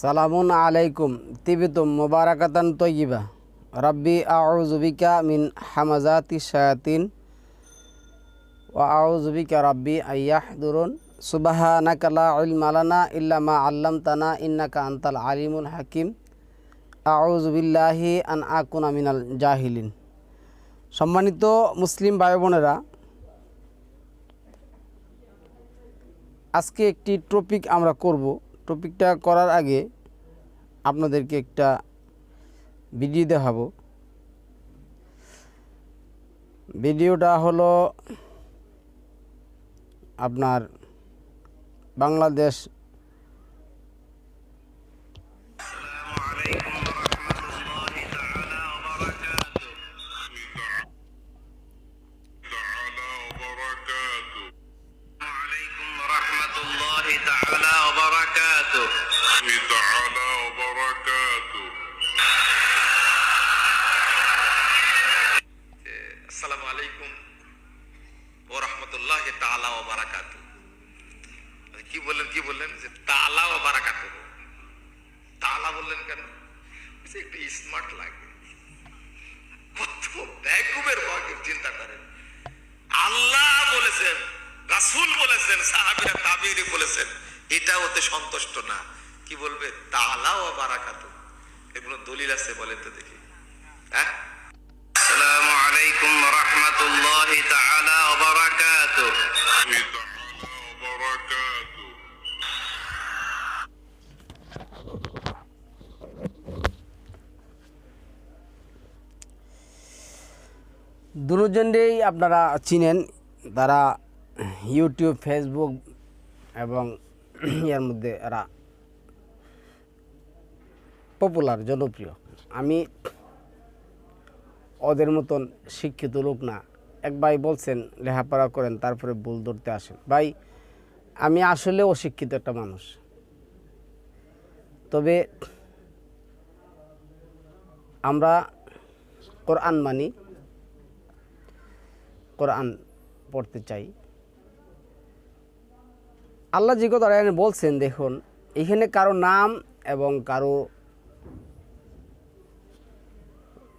সালামুন আলাইকুম, তিবিতুম মুবারাকাতান তৈবা রব্বি আউজুবিকা মিন হামাজাতি শায়াতিন ও আউজুবিকা রব্বি আয়াহদুরুন সুবাহানাকা লা ইলমা লানা ইল্লা মা আল্লামতানা ইন্নাকা আনতাল আলিমুল হাকিম। আউযু বিল্লাহি আন আকুনা মিনাল জাহিলিন। সম্মানিত মুসলিম ভাই বোনেরা আজকে একটি টপিক আমরা করব। টপিকটা করার আগে আপনাদেরকে একটা ভিডিও দেখাবো। ভিডিওটা হলো আপনার বাংলাদেশ দুজনেই আপনারা চিনেন। তারা ইউটিউব ফেসবুক এবং ইয়ার মধ্যে এরা পপুলার জনপ্রিয়। আমি ওদের মতন শিক্ষিত লোক না। এক ভাই বলছেন, লেখাপড়া করেন, তারপরে ভুল ধরতে আসেন। ভাই, আমি আসলে অশিক্ষিত একটা মানুষ। তবে আমরা কোরআন মানি কোরআন পড়তে চাই। আল্লাহ যে কথা বলছেন, দেখুন, এখানে কারও নাম এবং কারও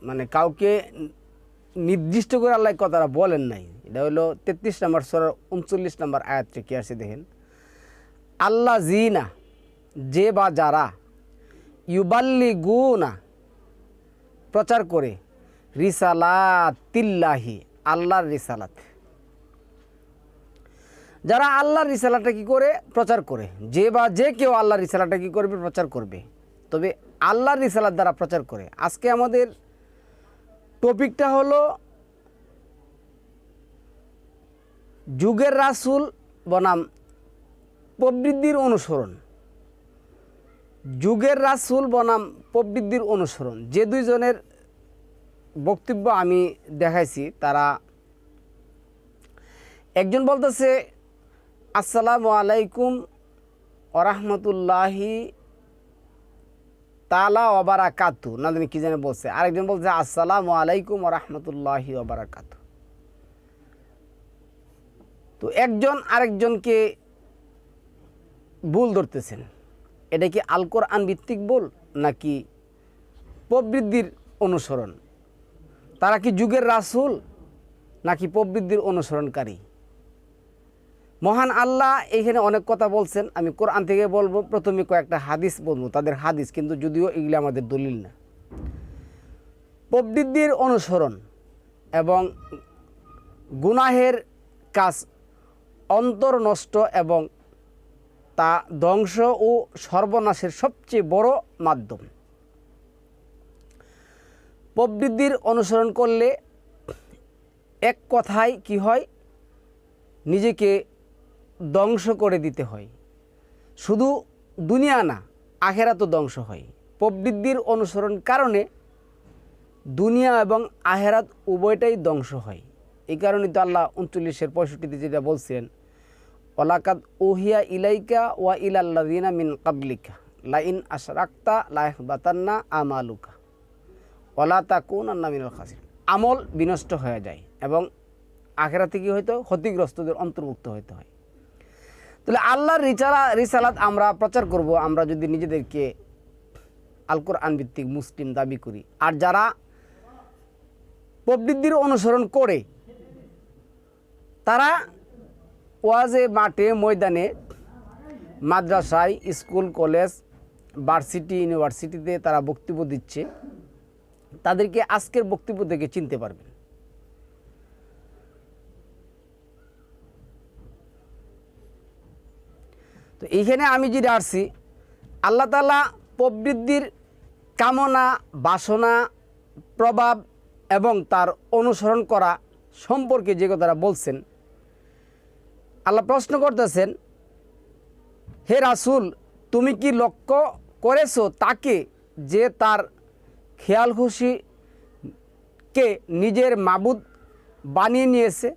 মানে কাউকে নির্দিষ্ট করে আল্লাহ কথাটা বলেন নাই। এটা হলো তেত্রিশ নম্বর সরার উনচল্লিশ নম্বর আয়াতটা কি আছে দেখেন? আল্লাহ জিনা যে বা যারা ইউবাল্লি গুনা প্রচার করে রিসালা তিল্লাহি আল্লাহর রিসালাত। যারা আল্লাহর রিসালাটা কি করে? প্রচার করে। যে বা যে কেউ আল্লাহর রিসালাটা কি করবে? প্রচার করবে। তবে আল্লাহর রিসালাত দ্বারা প্রচার করে। আজকে আমাদের টপিকটা হলো যুগের রাসূল বনাম প্রবৃদ্ধির অনুসরণ। যুগের রাসূল বনাম প্রবৃদ্ধির অনুসরণ। যে দুইজনের বক্তব্য আমি দেখাইছি, তারা একজন বলতেছে, আসসালামু আলাইকুম ওরহমতুল্লাহি তালা ওবারাকাতু না, জানি কি জানে বলছে। আরেকজন বলছে, আসসালামু আলাইকুম ওরহমতুল্লাহি ওবারাকাতু তো একজন আরেকজনকে ভুল ধরতেছেন। এটা কি আলকোর কোরআন ভিত্তিক বল নাকি প্রবৃদ্ধির অনুসরণ? তারা কি যুগের রাসূল নাকি প্রবৃদ্ধির অনুসরণকারী? মহান আল্লাহ এইখানে অনেক কথা বলছেন, আমি কোরআন থেকে বলব, প্রথমে কয়েকটা হাদিস বলব, তাদের হাদিস, কিন্তু যদিও এগুলি আমাদের দলিল না। প্রবৃদ্ধির অনুসরণ এবং গুনাহের কাজ অন্তর নষ্ট এবং তা ধ্বংস ও সর্বনাশের সবচেয়ে বড় মাধ্যম। প্রবৃদ্ধির অনুসরণ করলে এক কথায় কি হয়? নিজেকে ধ্বংস করে দিতে হয়। শুধু দুনিয়া না আখেরাতও ধ্বংস হয়। প্রবৃদ্ধির অনুসরণ কারণে দুনিয়া এবং আহেরাত উভয়টাই ধ্বংস হয়। এই কারণে তো আল্লাহ উনচল্লিশের পঁয়ষট্টিতে যেটা বলছেন ওলাকাত ওহিয়া ইলাইকা ওয়া ইলাল্লাদিনা মিন কাবলিকা লাইন আশরাক্তা লাইহ বাতান্না আমালুকা। ওলা তা কোন আন্না মিনাল খাসির আমল বিনষ্ট হয়ে যায় এবং আখেরাতে কি হয়তো ক্ষতিগ্রস্তদের অন্তর্ভুক্ত হতে হয়। তাহলে আল্লাহর রিচালা রিসালাত আমরা প্রচার করব, আমরা যদি নিজেদেরকে আল আনভিত্তিক মুসলিম দাবি করি। আর যারা প্রবৃদ্ধির অনুসরণ করে, তারা ওয়াজে, মাঠে, ময়দানে, মাদ্রাসায়, স্কুল, কলেজ, ভার্সিটি, ইউনিভার্সিটিতে তারা বক্তব্য দিচ্ছে। তাদেরকে আজকের বক্তব্য থেকে চিনতে পারবেন। তো এইখানে আমি যেটা আসছি আল্লাহ তালা প্রবৃদ্ধির কামনা, বাসনা, প্রভাব এবং তার অনুসরণ করা সম্পর্কে যে কথাটা বলছেন, আল্লাহ প্রশ্ন করতেছেন, হে রাসুল, তুমি কি লক্ষ্য করেছ তাকে যে তার খেয়াল খুশিকে নিজের মাবুদ বানিয়ে নিয়েছে।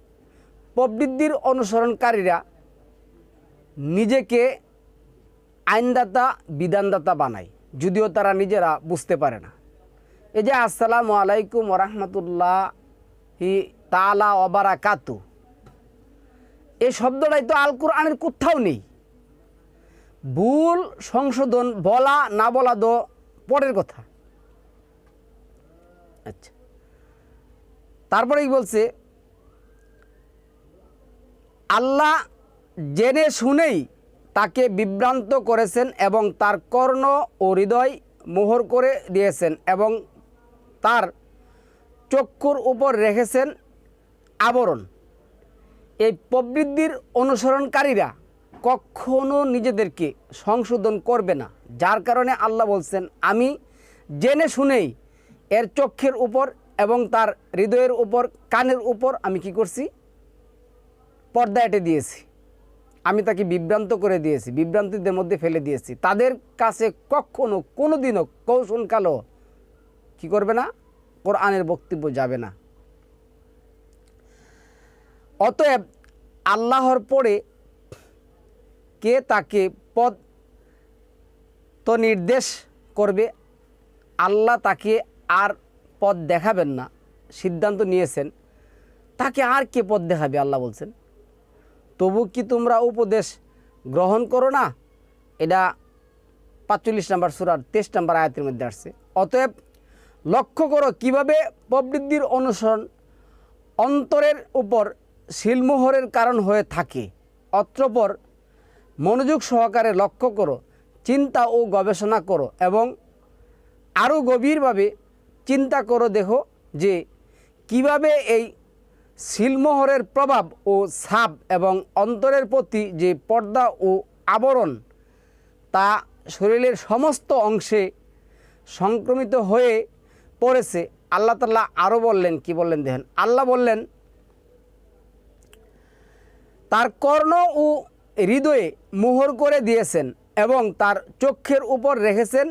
প্রবৃদ্ধির অনুসরণকারীরা নিজেকে আইনদাতা, বিধানদাতা বানায়, যদিও তারা নিজেরা বুঝতে পারে না। এই যে, আসসালামু আলাইকুম ওরহমতুল্লাহ তালা অবারা কাতু এই শব্দটাই তো আল কোরআনের কোথাও নেই। ভুল সংশোধন বলা না বলা দো পরের কথা। আচ্ছা। তারপরেই বলছে, আল্লাহ জেনে শুনেই তাকে বিভ্রান্ত করেছেন এবং তার কর্ণ ও হৃদয় মোহর করে দিয়েছেন এবং তার চক্ষুর উপর রেখেছেন আবরণ। এই প্রবৃদ্ধির অনুসরণকারীরা কখনো নিজেদেরকে সংশোধন করবে না। যার কারণে আল্লাহ বলছেন, আমি জেনে শুনেই এর চক্ষের উপর এবং তার হৃদয়ের উপর, কানের উপর আমি কি করছি? পর্দা এঁটে দিয়েছি। আমি তাকে বিভ্রান্ত করে দিয়েছি, বিভ্রান্তিদের মধ্যে ফেলে দিয়েছি। তাদের কাছে কখনো কোনো দিনও কৌশলকালও কী করবে না? কোরআনের বক্তব্য যাবে না। অতএব আল্লাহর পরে কে তাকে পদ তো নির্দেশ করবে? আল্লাহ তাকে আর পথ দেখাবেন না, সিদ্ধান্ত নিয়েছেন, তাকে আর কে পথ দেখাবে, আল্লাহ বলছেন। তবু কি তোমরা উপদেশ গ্রহণ করো না? এটা পাঁচচল্লিশ নাম্বার সুরার তেইশ নাম্বার আয়াতের মধ্যে আসছে। অতএব লক্ষ্য করো কীভাবে প্রবৃদ্ধির অনুসরণ অন্তরের উপর শিলমোহরের কারণ হয়ে থাকে। অত্রপর মনোযোগ সহকারে লক্ষ্য করো, চিন্তা ও গবেষণা করো এবং আরও গভীরভাবে চিন্তা করো দেখো যে কীভাবে এই শিলমোহরের প্রভাব ও ছাপ এবং অন্তরের প্রতি যে পর্দা ও আবরণ তা শরীরের সমস্ত অংশে সংক্রমিত হয়ে পড়েছে, আল্লাহ তাল্লাহ আরও বললেন, কি বললেন দেখেন? আল্লাহ বললেন, তার কর্ণ ও হৃদয়ে মোহর করে দিয়েছেন এবং তার চক্ষের উপর রেখেছেন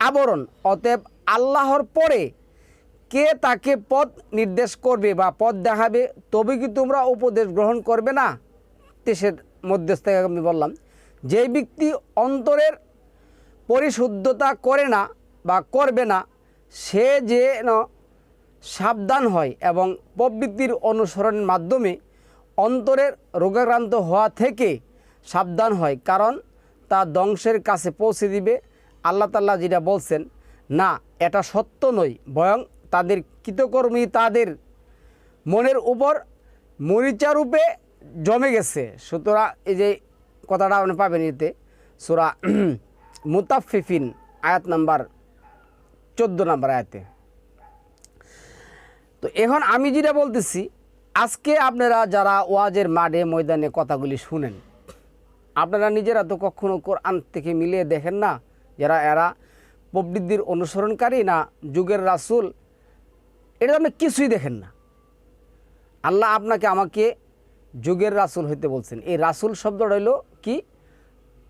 আবরণ, অতএব আল্লাহর পরে কে তাকে পথ নির্দেশ করবে বা পথ দেখাবে, তবে কি তোমরা উপদেশ গ্রহণ করবে না? দেশের মধ্যস্থ আমি বললাম, যে ব্যক্তি অন্তরের পরিশুদ্ধতা করে না বা করবে না, সে যেন সাবধান হয় এবং প্রবৃত্তির অনুসরণের মাধ্যমে অন্তরের রোগাক্রান্ত হওয়া থেকে সাবধান হয়। কারণ তা ধ্বংসের কাছে পৌঁছে দিবে। আল্লাহ তাল্লাহ যেটা বলছেন না, এটা সত্য নয়। বয়ং তাদের কৃতকর্মী তাদের মনের উপর মরিচারূপে জমে গেছে। সুতরাং এই যে কথাটা আপনি পাবেন এতে, সুরা মুতাফিফিন আয়াত নাম্বার চোদ্দ নাম্বার আয়াতে। তো এখন আমি যেটা বলতেছি, আজকে আপনারা যারা ওয়াজের মাঠে, ময়দানে কথাগুলি শুনেন, আপনারা নিজেরা তো কখনো কোরআন থেকে মিলিয়ে দেখেন না, যারা এরা প্রবৃদ্ধির অনুসরণকারী না যুগের রাসূল, এটা আপনি কিছুই দেখেন না। আল্লাহ আপনাকে আমাকে যুগের রাসূল হইতে বলছেন। এই রাসূল শব্দটা হইল কি?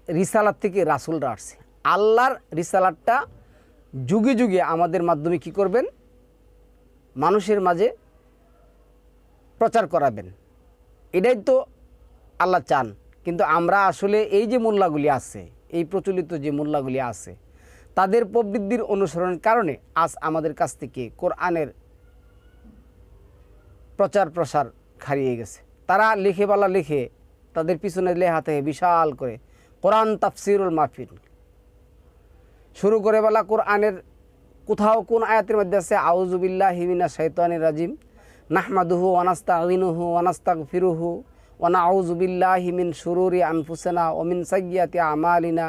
রিসালাত থেকে রাসূলরা আসছে। আল্লাহর রিসালাতটা যুগে যুগে আমাদের মাধ্যমে কি করবেন? মানুষের মাঝে প্রচার করাবেন। এটাই তো আল্লাহ চান। কিন্তু আমরা আসলে এই যে মোল্লাগুলি আছে, এই প্রচলিত যে মোল্লাগুলি আছে তাদের প্রবৃদ্ধির অনুসরণের কারণে আজ আমাদের কাছ থেকে কোরআনের প্রচার প্রসার হারিয়ে গেছে। তারা লিখে বালা লিখে তাদের পিছনে লেখা থাকে বিশাল করে কোরআন তাফসিরুল মাহফিল শুরু করে বলা কোরআনের কোথাও কোন আয়াতের মধ্যে আছে আউজুবিল্লাহ হিমিনা শৈতানির রাজিম, নাহমাদুহু ওয়ানাস্তা আইনুহু ওয়ানাস্তাক ফিরুহু ওয়ানা আউজুবিল্লাহ হিমিন সুরুরি আনফুসেনা ওমিন সাইয়াতি আমালিনা।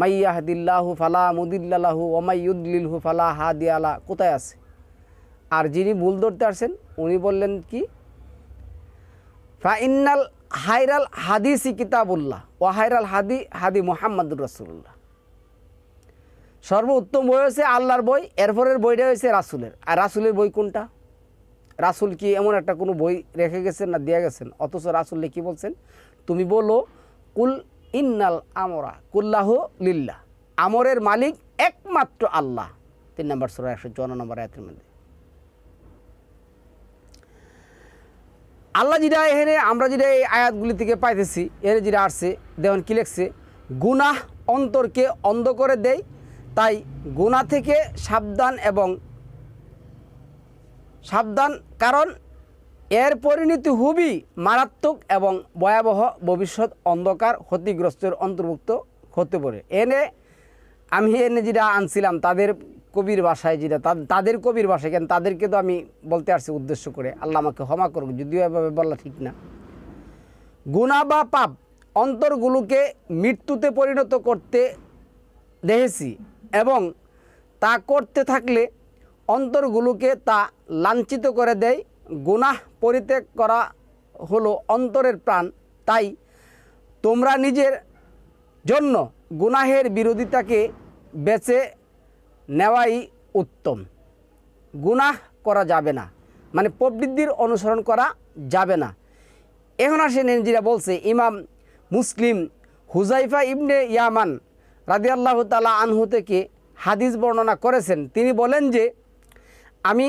মাইয়াহদিল্লাহু ফালা মুদিল্লাহু ওমাইয়ুদ্লিলহু ফালা হাদিয়ালা, কোথায় আছে? আর যিনি ভুল ধরতে আসছেন, উনি বললেন কি? ফাইনাল হাইরাল হাদিসি কিতাবুল্লাহ ও হাইরাল হাদি হাদি মোহাম্মদুর রসুল্লাহ সর্বোত্তম বই হয়েছে আল্লাহর বই, এরপরের বইটা হয়েছে রাসুলের। আর রাসুলের বই কোনটা? রাসুল কি এমন একটা কোনো বই রেখে গেছেন না দিয়ে গেছেন? অথচ রাসুল কি বলছেন, তুমি বলো, কুল ইন্নাল আমরা, কুল্লাহ লিল্লা আমরের মালিক একমাত্র আল্লাহ। তিন নম্বর সুরা একশো চুয়ান্ন নম্বর আয়াতের মধ্যে। আল্লাহ যেটা এখানে, আমরা যেটা এই আয়াতগুলি থেকে পাইতেছি এর যেটা আসছে, দেখুন কি লেখছে? গুনাহ অন্তরকে অন্ধ করে দেয়, তাই গুনাহ থেকে সাবধান এবং সাবধান, কারণ এর পরিণতি খুবই মারাত্মক এবং ভয়াবহ ভবিষ্যৎ অন্ধকার ক্ষতিগ্রস্তের অন্তর্ভুক্ত হতে পারে। এনে আমি এনে যেটা আনছিলাম, তাদের কবির ভাষায় যেটা তাদের কবির ভাষায়, কেন তাদেরকে তো আমি বলতে আসছি উদ্দেশ্য করে। আল্লাহ আমাকে ক্ষমা করুক, যদিও এভাবে বলা ঠিক না। গুণা বা পাপ অন্তরগুলোকে মৃত্যুতে পরিণত করতে দেখেছি এবং তা করতে থাকলে অন্তরগুলোকে তা লাঞ্ছিত করে দেয় গুনাহ পরিত্যাগ করা হলো অন্তরের প্রাণ। তাই তোমরা নিজের জন্য গুনাহের বিরোধিতাকে বেছে নেওয়াই উত্তম। গুনাহ করা যাবে না মানে প্রবৃদ্ধির অনুসরণ করা যাবে না। এখন আসে নেনজিরা বলছে, ইমাম মুসলিম হুজাইফা ইবনে ইয়ামান রাদিয়াল্লাহ তালা আনহু থেকে হাদিস বর্ণনা করেছেন। তিনি বলেন যে, আমি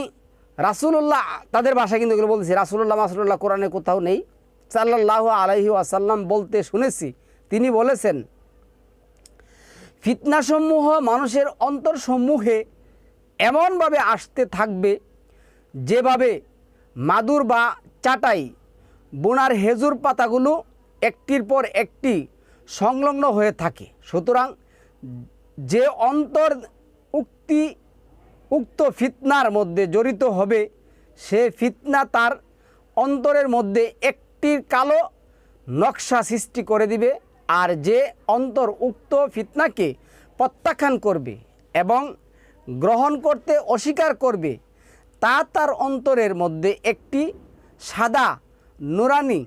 রাসুলুল্লাহ, তাদের ভাষা কিন্তু এগুলো বলতেছি। রাসুল্লাহ মাসুল্লাহ কোরআনে কোথাও নেই। সাল্লাহ আলাইহি আসাল্লাম বলতে শুনেছি, তিনি বলেছেন, ফিতনাসমূহ মানুষের অন্তরসমূহে এমনভাবে আসতে থাকবে, যেভাবে মাদুর বা চাটাই, বোনার হেজুর পাতাগুলো একটির পর একটি সংলগ্ন হয়ে থাকে। সুতরাং যে অন্তর উক্তি উক্ত ফিতনার মধ্যে জড়িত হবে, সে ফিতনা তার অন্তরের মধ্যে একটি কালো নকশা সৃষ্টি করে দিবে আর যে অন্তর উক্ত ফিতনাকে প্রত্যাখ্যান করবে এবং গ্রহণ করতে অস্বীকার করবে, তা তার অন্তরের মধ্যে একটি সাদা নুরানি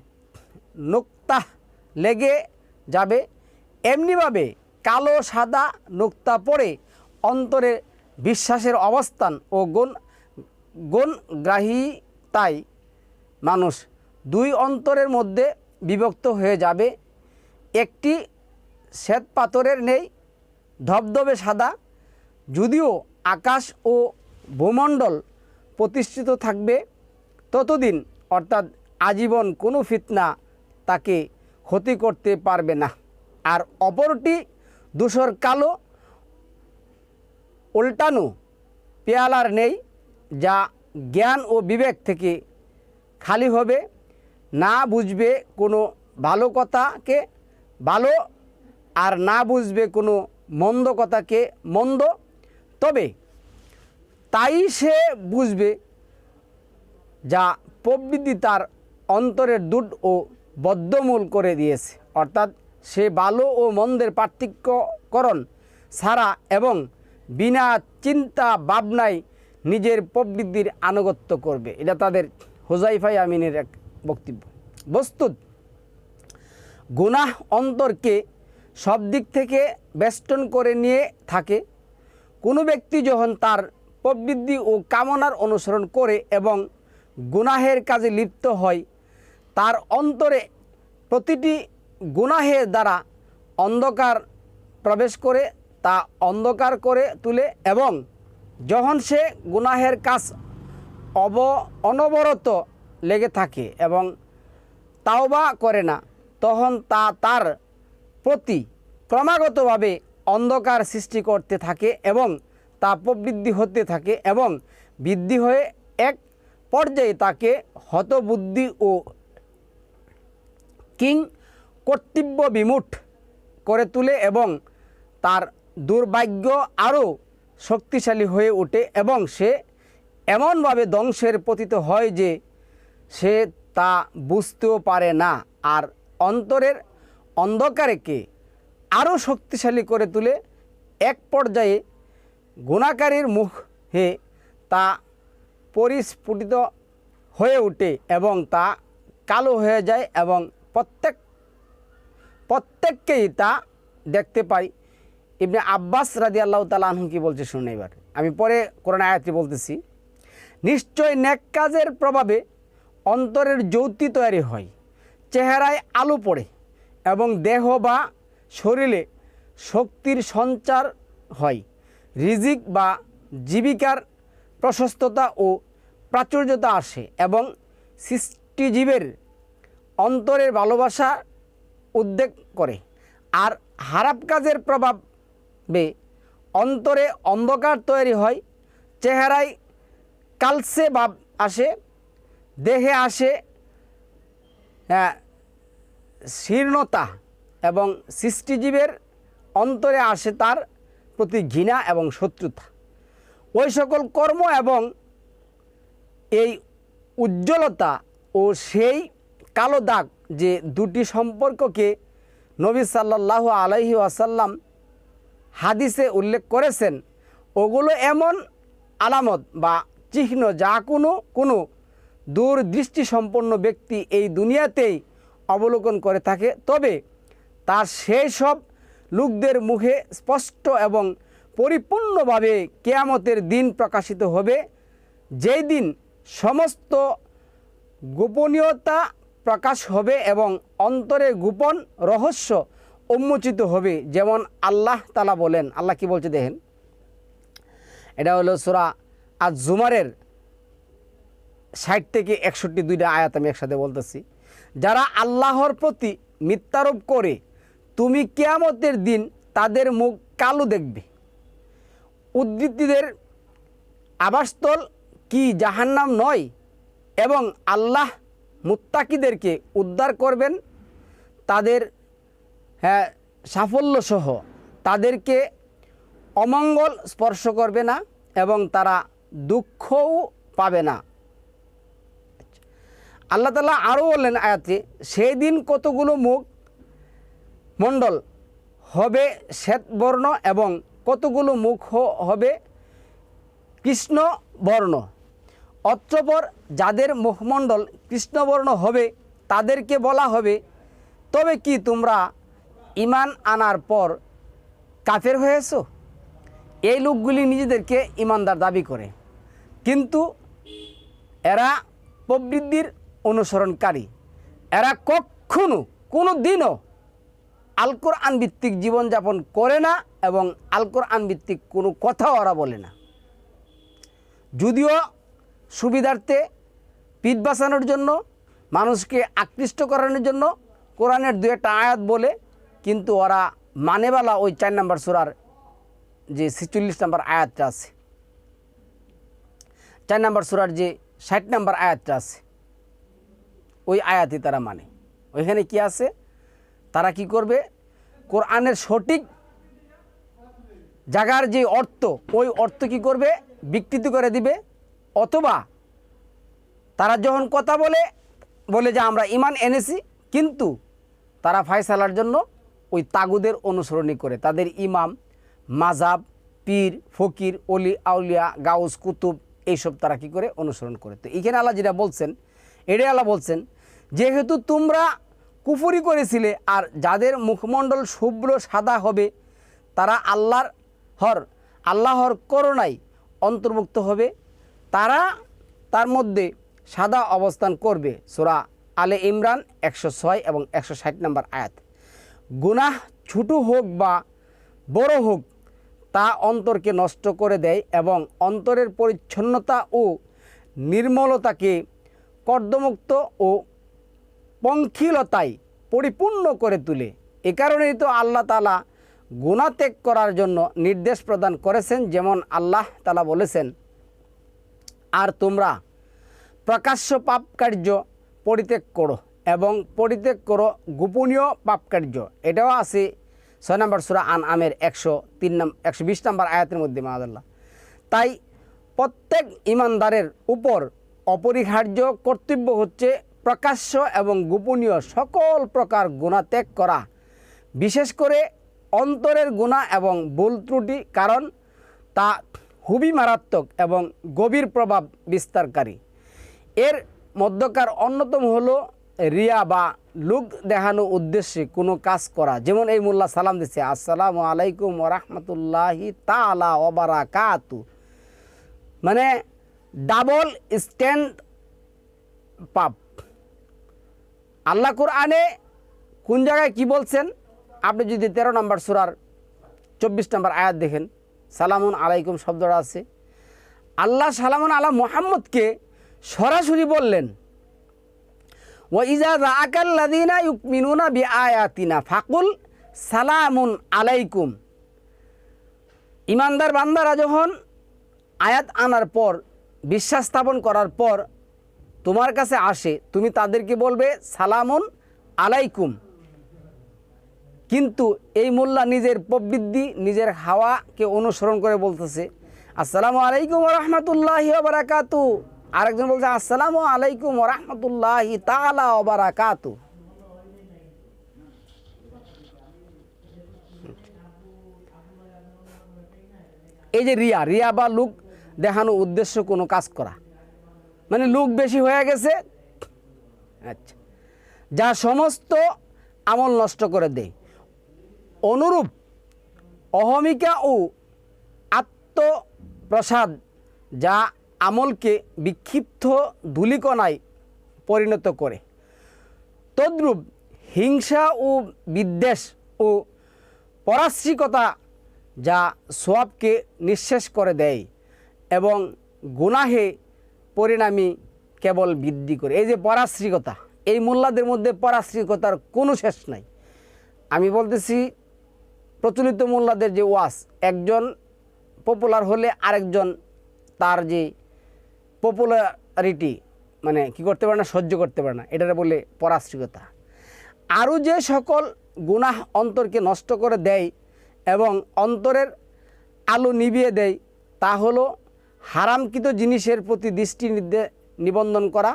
নোক্তা লেগে যাবে। এমনিভাবে কালো সাদা নোক্তা পড়ে অন্তরে বিশ্বাসের অবস্থান ও গুণ গুণগ্রাহিতায় মানুষ দুই অন্তরের মধ্যে বিভক্ত হয়ে যাবে। একটি শ্বেত পাথরের নেই, ধবধবে সাদা। যদিও আকাশ ও ভূমণ্ডল প্রতিষ্ঠিত থাকবে, ততদিন অর্থাৎ আজীবন কোনো ফিতনা তাকে ক্ষতি করতে পারবে না। আর অপরটি ধূসর কালো উল্টানো পেয়ালার নেই, যা জ্ঞান ও বিবেক থেকে খালি হবে। না বুঝবে কোনো ভালো কথাকে ভালো আর না বুঝবে কোনো মন্দ কথাকে মন্দ। তবে তাই সে বুঝবে যা প্রবৃত্তি তার অন্তরের দুধ ও বদ্ধমূল করে দিয়েছে। অর্থাৎ সে ভালো ও মন্দের পার্থক্যকরণ ছাড়া এবং বিনা চিন্তা ভাবনায় নিজের প্রবৃত্তির আনুগত্য করবে। এটা তাদের হোজাইফাই আমিনের এক বক্তব্য। বস্তুত গুনাহ অন্তরকে সব দিক থেকে বেষ্টন করে নিয়ে থাকে। কোনো ব্যক্তি যখন তার প্রবৃদ্ধি ও কামনার অনুসরণ করে এবং গুনাহের কাজে লিপ্ত হয়, তার অন্তরে প্রতিটি গুনাহের দ্বারা অন্ধকার প্রবেশ করে তা অন্ধকার করে তুলে এবং যখন সে গুনাহের কাজ অব, অনবরত লেগে থাকে এবং তাওবা করে না, তখন তা তার প্রতি ক্রমাগতভাবে অন্ধকার সৃষ্টি করতে থাকে এবং তা প্রবৃদ্ধি হতে থাকে এবং বৃদ্ধি হয়ে এক পর্যায়ে তাকে হতবুদ্ধি ও কিং কর্তব্য বিমুঠ করে তুলে এবং তার দুর্ভাগ্য আরও শক্তিশালী হয়ে ওঠে এবং সে এমনভাবে ধ্বংসের পতিত হয় যে সে তা বুঝতেও পারে না। আর অন্তরের অন্ধকারকে আরও শক্তিশালী করে তুলে এক পর্যায়ে গুণাকারীর মুখে তা পরিস্ফুটিত হয়ে ওঠে এবং তা কালো হয়ে যায় এবং প্রত্যেক, প্রত্যেককেই তা দেখতে পাই ইবনে আব্বাস রাদি আল্লাহ তালাহু কি বলছে শুনে এবার আমি পরে কোরআন আয়াতটি বলতেছি। নিশ্চয় নেক কাজের প্রভাবে অন্তরের জ্যোতি তৈরি হয়, চেহারায় আলো পড়ে এবং দেহ বা শরীরে শক্তির সঞ্চার হয়। রিজিক বা জীবিকার প্রশস্ততা ও প্রাচুর্যতা আসে এবং সৃষ্টিজীবের অন্তরের ভালোবাসা উদ্বেগ করে। আর হারাপ কাজের প্রভাবে অন্তরে অন্ধকার তৈরি হয় চেহারায় কালসে ভাব আসে দেহে আসে হ্যাঁ, শীর্ণতা এবং সৃষ্টিজীবের অন্তরে আসে তার প্রতি ঘৃণা এবং শত্রুতা। ওই সকল কর্ম এবং এই উজ্জ্বলতা ও সেই কালো দাগ যে দুটি সম্পর্ককে নবী সাল্লাল্লাহু আলাইহি আসাল্লাম হাদিসে উল্লেখ করেছেন, ওগুলো এমন আলামত বা চিহ্ন যা কোনো কোনো দূরদৃষ্টি সম্পন্ন ব্যক্তি এই দুনিয়াতেই অবলোকন করে থাকে। তবে তার সেই সব লোকদের মুখে স্পষ্ট এবং পরিপূর্ণভাবে কেয়ামতের দিন প্রকাশিত হবে, যেই দিন সমস্ত গোপনীয়তা প্রকাশ হবে এবং অন্তরে গোপন রহস্য উন্মোচিত হবে, যেমন আল্লাহ তালা বলেন। আল্লাহ কি বলছে দেখেন? এটা হলো সোরা আজ জুমারের ষাট থেকে একষট্টি দুইটা আয়াত আমি একসাথে বলতেছি। যারা আল্লাহর প্রতি মিথ্যারোপ করে, তুমি কেয়ামতের দিন তাদের মুখ কালো দেখবে। উদ্ধৃতিদের আবাসস্থল কি জাহান্নাম নয়, এবং আল্লাহ মুত্তাকিদেরকে উদ্ধার করবেন, তাদের হ্যাঁ সাফল্য সহ তাদেরকে অমঙ্গল স্পর্শ করবে না এবং তারা দুঃখও পাবে না। আল্লাহ তালা আরও বললেন আয়াতে সেই দিন কতগুলো মুখ মণ্ডল হবে শ্বেতবর্ণ এবং কতগুলো মুখ হবে কৃষ্ণ বর্ণ অত্রপর যাদের মুখমণ্ডল কৃষ্ণবর্ণ হবে, তাদেরকে বলা হবে, তবে কি তোমরা ইমান আনার পর কাফের হয়েছো? এই লোকগুলি নিজেদেরকে ইমানদার দাবি করে। কিন্তু এরা প্রবৃদ্ধির অনুসরণকারী। এরা কখনো কোনো দিনও আলকোর ভিত্তিক জীবনযাপন করে না এবং আলকোর আনভিত্তিক কোনো কথাও ওরা বলে না। যদিও সুবিধার্থে পিঠ বাঁচানোর জন্য, মানুষকে আকৃষ্ট করানোর জন্য কোরআনের দু একটা আয়াত বলে কিন্তু ওরা মানেবালা ওই চার নম্বর সুরার যে ছেচল্লিশ নম্বর আয়াতটা আছে। চার নম্বর সুরার যে ষাট নম্বর আয়াতটা আছে, ওই আয়াতই তারা মানে। ওইখানে কি আছে? তারা কি করবে? কোরআনের সঠিক জায়গার যে অর্থ, ওই অর্থ কি করবে? বিকৃত করে দিবে। অথবা তারা যখন কথা বলে বলে যে আমরা ইমান এনেছি, কিন্তু তারা ফায়সালার জন্য ওই তাগুদের অনুসরণী করে। তাদের ইমাম মাজাব পীর, ফকির অলি আউলিয়া, গাউস, কুতুব এইসব তারা কি করে? অনুসরণ করে। তো এখানে আল্লাহ যেটা বলছেন, এটাই আল্লাহ বলছেন যেহেতু তোমরা কুফুরি করেছিলে আর যাদের মুখমণ্ডল শুভ্র সাদা হবে, তারা আল্লাহর হর, আল্লাহর করোনায় অন্তর্ভুক্ত হবে, তারা তার মধ্যে সাদা অবস্থান করবে। সোরা আলে ইমরান একশো ছয় এবং একশো ষাট নম্বর আয়াত। গুনাহ ছোটো হোক বা বড় হোক, তা অন্তরকে নষ্ট করে দেয় এবং অন্তরের পরিচ্ছন্নতা ও নির্মলতাকে কর্দমুক্ত ও পঙ্খিলতায় পরিপূর্ণ করে তুলে। এ কারণেই তো আল্লাহ তালা গুণা ত্যাগ করার জন্য নির্দেশ প্রদান করেছেন, যেমন আল্লাহ তালা বলেছেন, আর তোমরা প্রকাশ্য পাপ কার্য পরিত্যাগ করো। এবং পরিত্যাগ করো গোপনীয় পাপ কার্য এটাও আছে ছয় নম্বর সুরা আন আমের একশো তিন নম্বর একশো বিশ নম্বর আয়াতের মধ্যে, মাহাদাল্লাহ। তাই প্রত্যেক ইমানদারের উপর অপরিহার্য কর্তব্য হচ্ছে প্রকাশ্য এবং গোপনীয় সকল প্রকার গুণা ত্যাগ করা। বিশেষ করে অন্তরের গুণা এবং ভুল ত্রুটি, কারণ তা খুবই মারাত্মক এবং গভীর প্রভাব বিস্তারকারী। এর মধ্যকার অন্যতম হলো রিয়া বা লুক দেখানো উদ্দেশ্যে কোনো কাজ করা। যেমন এই মোল্লা সালাম দিচ্ছে, আসসালামু আলাইকুম ওরহমতুল্লাহি তালা ওবারা কাতু মানে ডাবল স্ট্যান্ড পাপ। আল্লাহ কোরআনে কোন জায়গায় কি বলছেন? আপনি যদি তেরো নম্বর সুরার চব্বিশ নম্বর আয়াত দেখেন, সালামুন আলাইকুম শব্দটা আছে। আল্লাহ সালামুন আলা মোহাম্মদকে সরাসরি বললেন ও ইজা রাকাল্লাদিনা ইউকমিনুনা বি আয়াতিনা ফাকুল সালামুন আলাইকুম ইমানদার বান্দারা যখন আয়াত আনার পর, বিশ্বাস স্থাপন করার পর তোমার কাছে আসে, তুমি তাদেরকে বলবে সালামুন আলাইকুম। কিন্তু এই মোল্লা নিজের প্রবৃদ্ধি, নিজের হাওয়াকে অনুসরণ করে বলতেছে, আসসালামু আলাইকুম রহমতুল্লাহি বারাকাতু আরেকজন বলছে, আসসালামু আলাইকুম রহমতুল্লাহি তালা এই যে রিয়া রিয়া বা লুক দেখানো উদ্দেশ্য কোনো কাজ করা। মানে লুক বেশি হয়ে গেছে। আচ্ছা যা সমস্ত আমল নষ্ট করে দেয়। অনুরূপ অহমিকা ও আত্মপ্রসাদ যা আমলকে বিক্ষিপ্ত ধূলিকণায় পরিণত করে। তদ্রূপ হিংসা ও বিদ্বেষ ও পরাশ্রিকতা যা সোয়াবকে নিঃশেষ করে দেয় এবং গুনাহে পরিণামী কেবল বৃদ্ধি করে। এই যে পরাশ্রিকতা এই মোল্লাদের মধ্যে পরাশ্রিকতার কোনো শেষ নাই। আমি বলতেছি, প্রচলিত মোল্লাদের যে ওয়াস একজন পপুলার হলে আরেকজন তার যে পপুলারিটি মানে কি করতে পারে না, সহ্য করতে পারে না, এটারে বলে পরাশ্রিকতা আরও যে সকল গুনাহ অন্তরকে নষ্ট করে দেয় এবং অন্তরের আলো নিভিয়ে দেয়, তা হলো হারামকৃত জিনিসের প্রতি দৃষ্টি নিবন্ধন করা।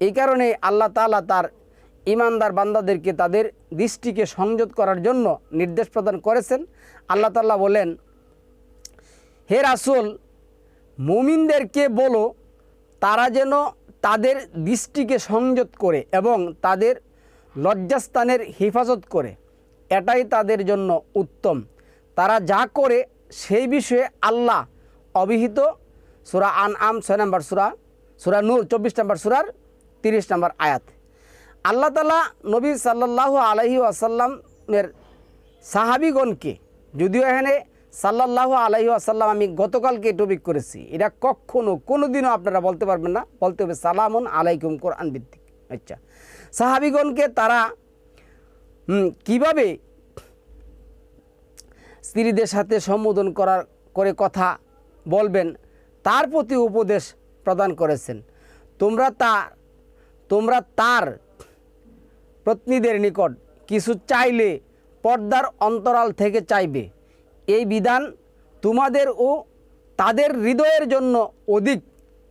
এই কারণে আল্লাহ তাআলা তার ইমানদার বান্দাদেরকে তাদের দৃষ্টিকে সংযত করার জন্য নির্দেশ প্রদান করেছেন। আল্লাহ তাআলা বলেন, হে রাসূল, মুমিনদেরকে বলো তারা যেন তাদের দৃষ্টিকে সংযত করে এবং তাদের লজ্জাস্থানের হেফাজত করে। এটাই তাদের জন্য উত্তম। তারা যা করে সেই বিষয়ে আল্লাহ অবিহিত সুরা আন আম ছয় নম্বর সুরা সুরা নূর চব্বিশ নম্বর সুরার তিরিশ নম্বর আয়াত। আল্লাহ তালা নবী সাল্লাল্লাহু আলহি আসাল্লামের সাহাবিগণকে, যদিও এখানে সাল্লাল্লাহু আলহি আসাল্লাম আমি গতকালকে টপিক করেছি। এটা কখনো কোনো দিনও আপনারা বলতে পারবেন না। বলতে হবে সালামুন আলাইকুম কোরআন ভিত্তিক। আচ্ছা। সাহাবিগণকে তারা কীভাবে স্ত্রীদের সাথে সম্বোধন করার, করে কথা বলবেন, তার প্রতি উপদেশ প্রদান করেছেন। তোমরা তার তোমরা তার পত্নীদের নিকট কিছু চাইলে পর্দার অন্তরাল থেকে চাইবে। এই বিধান তোমাদের ও তাদের হৃদয়ের জন্য অধিক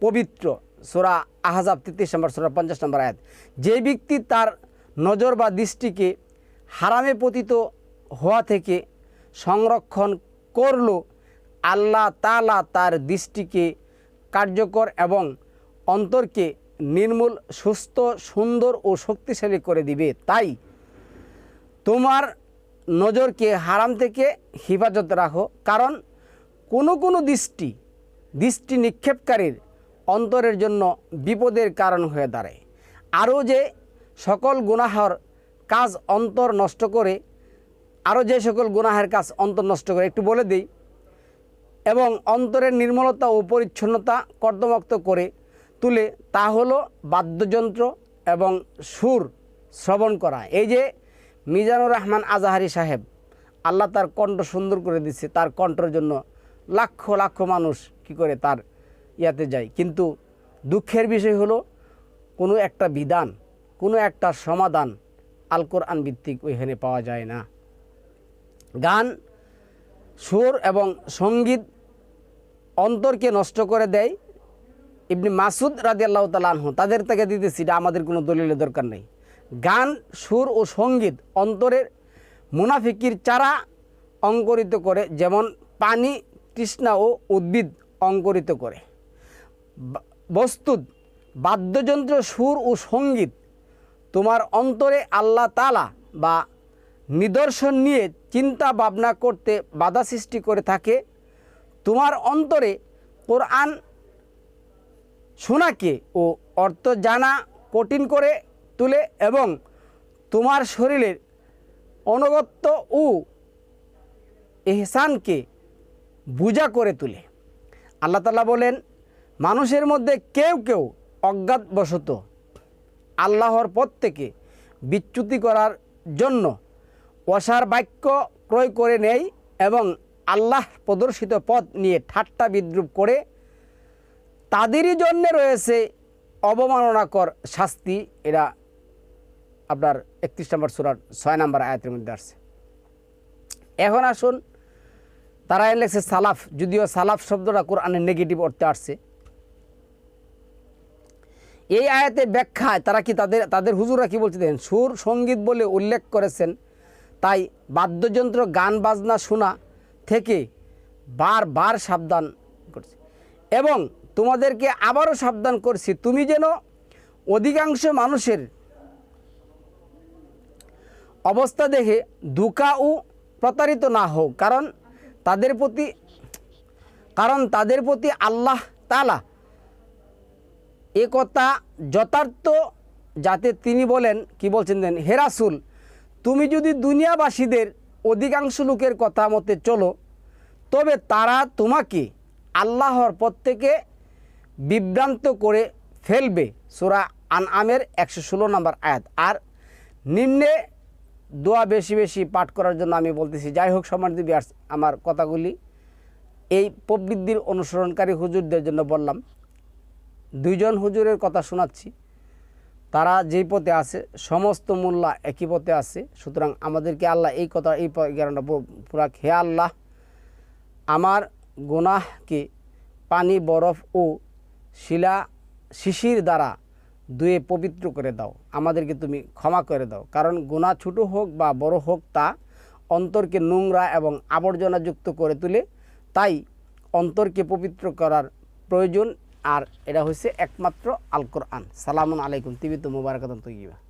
পবিত্র। সোরা আহাজাব তেত্রিশ নম্বর, সোরা পঞ্চাশ নম্বর আয়াত। যে ব্যক্তি তার নজর বা দৃষ্টিকে হারামে পতিত হওয়া থেকে সংরক্ষণ করল, আল্লাহ তালা তার দৃষ্টিকে কার্যকর এবং অন্তরকে নির্মূল, সুস্থ, সুন্দর ও শক্তিশালী করে দিবে। তাই তোমার নজরকে হারাম থেকে হেফাজত রাখো। কারণ কোনো কোনো দৃষ্টি দৃষ্টি নিক্ষেপকারীর অন্তরের জন্য বিপদের কারণ হয়ে দাঁড়ায়। আরও যে সকল গুনাহর কাজ অন্তর নষ্ট করে, আরও যে সকল গুনাহের কাজ অন্তর নষ্ট করে, একটু বলে দিই। এবং অন্তরের নির্মলতা ও পরিচ্ছন্নতা কর্দমক্ত করে তুলে, তা হলো বাদ্যযন্ত্র এবং সুর শ্রবণ করা। এই যে মিজানুর রহমান আজাহারি সাহেব, আল্লাহ তার কণ্ঠ সুন্দর করে দিচ্ছে তার কণ্ঠের জন্য লাখ লাখ মানুষ কি করে তার ইয়াতে যায়। কিন্তু দুঃখের বিষয় হলো, কোনো একটা বিধান, কোনো একটা সমাধান আল কোরআন ভিত্তিক ওইখানে পাওয়া যায় না। গান, সুর এবং সংগীত অন্তরকে নষ্ট করে দেয়। ইবনি মাসুদ রাজি আল্লাহ তালাহ তাদের থেকে দিতেছি, এটা আমাদের কোনো দলিলের দরকার নেই। গান, সুর ও সংগীত অন্তরের মুনাফিকির চারা অঙ্কুরিত করে, যেমন পানি, তৃষ্ণা ও উদ্ভিদ অঙ্কুরিত করে। বস্তুত বাদ্যযন্ত্র, সুর ও সংগীত তোমার অন্তরে আল্লাহ তালা বা নিদর্শন নিয়ে চিন্তা ভাবনা করতে বাধা সৃষ্টি করে থাকে। তোমার অন্তরে কোরআন শোনাকে ও অর্থ জানা কঠিন করে তুলে এবং তোমার শরীরের অনগত্য ও এহসানকে বুজা করে তুলে। আল্লাহ তালা বলেন, মানুষের মধ্যে কেউ কেউ অজ্ঞাতবশত আল্লাহর পথ থেকে বিচ্যুতি করার জন্য অসার বাক্য ক্রয় করে নেয় এবং আল্লাহ প্রদর্শিত পথ নিয়ে ঠাট্টা বিদ্রুপ করে, তাদেরই জন্য রয়েছে অবমাননাকর শাস্তি। এরা আপনার একত্রিশ নম্বর সুরার ছয় নম্বর আয়াতের মধ্যে আসছে। এখন আসুন, তারা লেখছে সালাফ, যদিও সালাফ শব্দটা কোরআনের নেগেটিভ অর্থে আসছে। এই আয়াতে ব্যাখ্যায় তারা কি তাদের তাদের হুজুরা কি বলছে দেখেন, সুর সংগীত বলে উল্লেখ করেছেন, তাই বাদ্যযন্ত্র, গান, বাজনা, শোনা থেকে বারবার সাবধান করছে। এবং তোমাদেরকে আবারও সাবধান করছি, তুমি যেন অধিকাংশ মানুষের অবস্থা দেখে দুকা ও প্রতারিত না হোক। কারণ তাদের প্রতি, কারণ তাদের প্রতি আল্লাহ তালা এ কথা যথার্থ যাতে তিনি বলেন, কি বলছেন দেন হেরাসুল তুমি যদি দুনিয়াবাসীদের অধিকাংশ লোকের কথা মতে চলো, তবে তারা তোমাকে আল্লাহর পথ থেকে বিভ্রান্ত করে ফেলবে। সুরা আন আমের একশো ষোলো নম্বর আয়াত। আর নিম্নে দোয়া বেশি বেশি পাঠ করার জন্য আমি বলতেছি, যাই হোক সমাজ আমার কথাগুলি, এই প্রবৃদ্ধির অনুসরণকারী হুজুরদের জন্য বললাম। দুইজন হুজুরের কথা শোনাচ্ছি। তারা যেই পথে আছে, সমস্ত মোল্লা একই পথে আছে। সুতরাং আমাদেরকে আল্লাহ এই কথা, এই জ্ঞানটা পুরা হে আল্লাহ, আমার গুনাহকে পানি, বরফ ও শিলা, শিশির দ্বারা দুয়ে পবিত্র করে দাও। আমাদেরকে তুমি ক্ষমা করে দাও। কারণ গোনা ছোটো হোক বা বড় হোক তা অন্তরকে নোংরা এবং আবর্জনাযুক্ত করে তুলে, তাই অন্তরকে পবিত্র করার প্রয়োজন। আর এটা হচ্ছে একমাত্র আল আন সালামুন আলাইকুম, তিবিত মুবারকাত তৈবা